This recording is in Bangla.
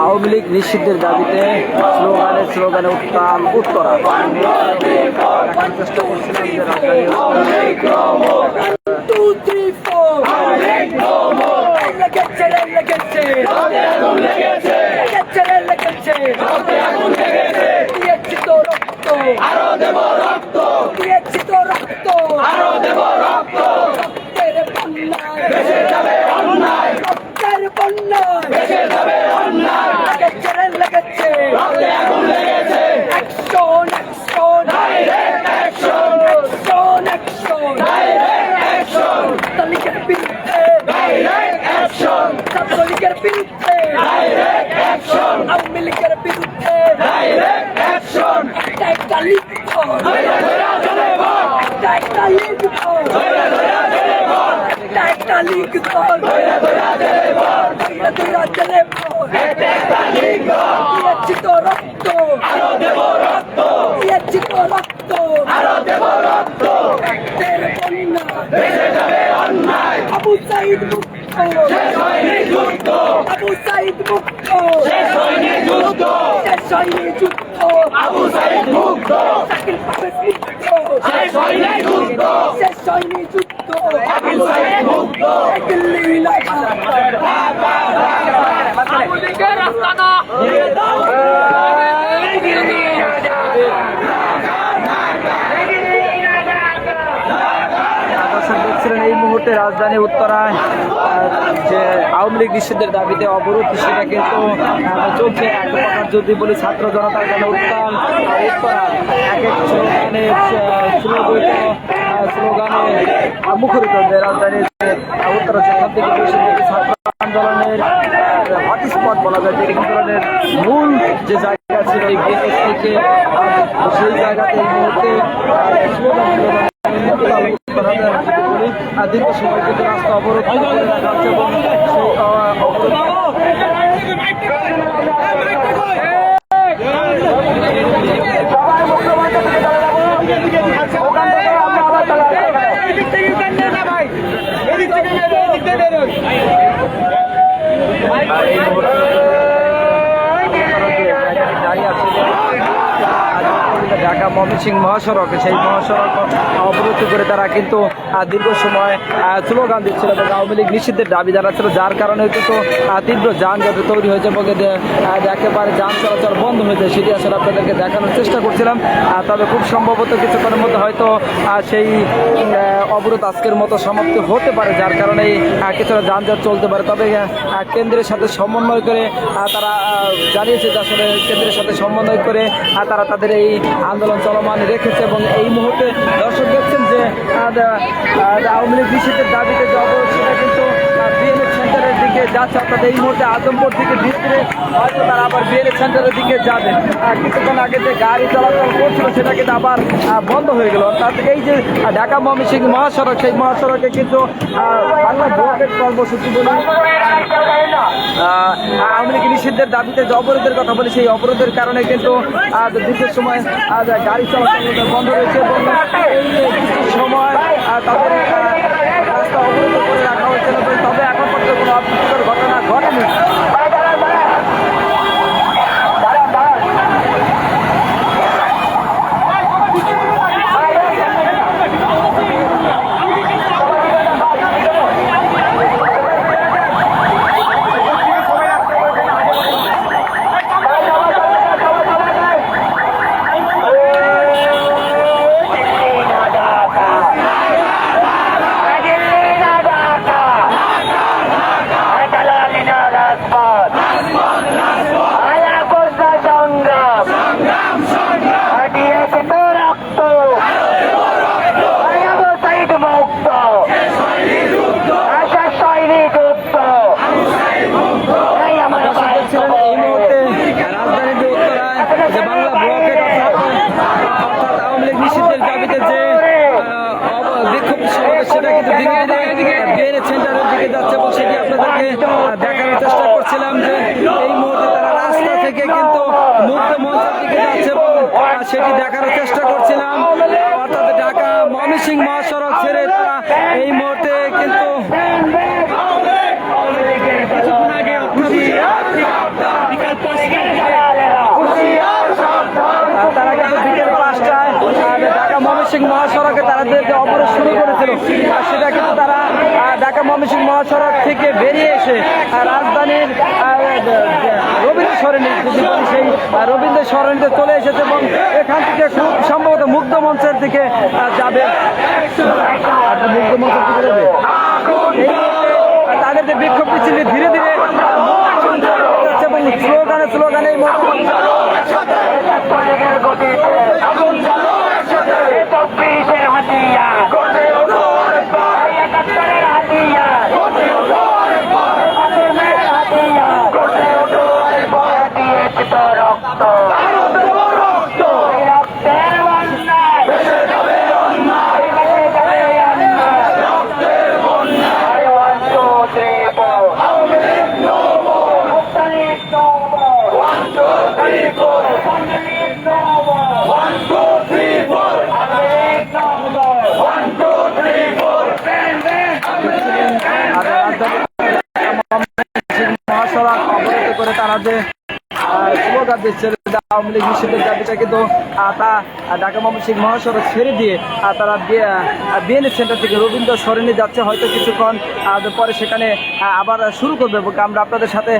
আওয়ামী লীগ নিষিদ্ধের দাবিতে স্লোগানে স্লোগানে উত্তাল উত্তরা। চেষ্টা করছিলাম যে রাজধানী বিরুদ্ধে আওয়ামী লীগের বিরুদ্ধে একটা একটা লিগ একটা একটা লিগ একটা একটা লিগ দল ধৈরা ধৈরা জেলে দিয়েছি তো রক্ত রক্ত রক্তের বন্যা আবু সাইদ মুক্ত আবু সাইদ মুক্ত। শেষ হয়নি যুদ্ধ আবু সাইদ মুক্ত। শাকিল পারভেজ মুক্ত শেষ হয়নি যুদ্ধ। শেষ হয়নি যুদ্ধ আবু সাইদ মুক্ত। দিল্লি লাগাতার আবু লীগের আস্তানা দর্শক দেখছিলেন এই মুহূর্তে রাজধানী উত্তরায় যে আওয়ামী লীগ নিষিদ্ধের দাবিতে অবরোধ, সেটা কিন্তু চলছে যদি বলি ছাত্র জনতার জন্য উত্তাল। উত্তরা এক এক স্লোগানে স্লোগানে মুখরিত যে রাজধানীর উত্তরা যেখান থেকে ছাত্র আন্দোলনের হটস্পট বলা যায়, যে আন্দোলনের মূল যে জায়গা ছিল এই বিএস থেকে সেই জায়গাতে এই মুহূর্তে দীর্ঘ সময় কিন্তু রাস্তা অবরোধ করে রাখা আর এই মুহূর্তে দাঁড়িয়ে আছে ঢাকা ময়মনসিংহ মহাসড়ক, সেই মহাসড়ক অবরোধ করে তারা কিন্তু দীর্ঘ সময় স্লোগান দিচ্ছিল এবং আওয়ামী লীগ নিষিদ্ধের দাবি জানাচ্ছিল, যার কারণে কিন্তু তীব্র যানজট তৈরি হয়েছে এবং একেবারে যান চলাচল বন্ধ হয়েছে। সেটি আসলে আপনাদেরকে দেখানোর চেষ্টা করছিলাম। তবে খুব সম্ভবত কিছুক্ষণের মধ্যে হয়তো সেই অবরোধ আজকের মতো সমাপ্তি হতে পারে, যার কারণে কিছুটা যানজট চলতে পারে। তবে কেন্দ্রের সাথে সমন্বয় করে তারা জানিয়েছে যে আসলে কেন্দ্রের সাথে সমন্বয় করে তারা তাদের এই আন্দোলন চলমান রেখেছে এবং এই মুহূর্তে দর্শক দেখছেন যে আওয়ামী লীগ নিষেধের দাবিতে যে সেটা কিন্তু সেন্টারের দিকে এই মুহূর্তে আজমপুর তারা আবার সেন্টারের দিকে কিছুক্ষণ আগে যে গাড়ি সেটা কিন্তু আবার বন্ধ হয়ে এই যে মহাসড়ক সেই মহাসড়কে কিন্তু কর্মসূচি নিষিদ্ধের দাবিতে যে অবরোধের কথা বলি সেই অবরোধের কারণে কিন্তু আহ, দীর্ঘ সময় আহ, গাড়ি চলাচল বন্ধ রয়েছে এবং সময় তাদের আহ, রাস্তা অবরোধ করে রাখা হয়েছিল এবং তবে এখন পর্যন্ত কোনো অপ্রীতিকর ঘটনা ঘটেনি দেখছিলেন এই মুহূর্তে রাজধানীর যে উত্তরায় যে বাংলা ব্লকের অর্থাৎ অর্থাৎ আওয়ামী লীগ নিষিদ্ধের দাবিতে যে আহ, অব- বিক্ষোভ সমাবেশ সেটা কিন্তু ধীরে ধীরে যাচ্ছে সেটি আপনাদেরকে দেখানোর চেষ্টা করছিলাম এই মুহূর্তে রাস্তা থেকে কিন্তু মুক্ত মঞ্চের দিকে যাচ্ছে সেটি দেখানোর চেষ্টা করছিলাম। অর্থাৎ ঢাকা ময়মনসিংহ মহাসড়ক ছেড়ে তারা এই মুহূর্তে কিন্তু কিছুক্ষণ আগে অর্থাৎ বিকাল পাঁচটায় দালালেরা আর তারা কিন্তু বিকেল পাঁচটায় আহ, ঢাকা ময়মনসিংহ মহাসড়কে তারা যে অবরোধ শুরু করেছিল। আর সেটা কিন্তু তারা ঢাকা ময়মনসিংহ মহাসড়ক থেকে বেরিয়ে এসে রাজধানীর রবীন্দ্র সরণি সেই রবীন্দ্র সরণিতে চলে এসেছে এবং এখান থেকে খুব সম্ভবত মুগ্ধ মঞ্চের দিকে যাবে আর মুগ্ধ মঞ্চের দিকে যাবে এই মুহূর্তে আহ, তাদের যে বিক্ষোভ মিছিল ধীরে ধীরে আহ, যাচ্ছে এবং স্লোগানে স্লোগানে এই মুহূর্তে কলেজের গতিতে চব্বিশের হাতিয়া একাত্তরের হাতিয়া হাতিয়া দিয়েছে তো রক্ত এই রক্তের বন্যায় ভেসে যাবে অন্যায় আরে one, two, three, four. মুক্তালিক নৌবো। মুক্তালিক নৌবো। আধুনিক নৌবো। Bang, bang. আর রাজধানী মহাসড়ক অবরোধ করে তারা যে আহ, স্লোগান ছেড়ে আওয়ামী লীগ নিষিদ্ধের দাবিটা কিন্তু তা ঢাকা ময়মনসিংহ মহাসড়ক ছেড়ে দিয়ে তারা বিএনএ সেন্টার থেকে রবীন্দ্র সরণি যাচ্ছে। হয়তো কিছুক্ষণ পরে সেখানে আবার শুরু করবে। আমরা আপনাদের সাথে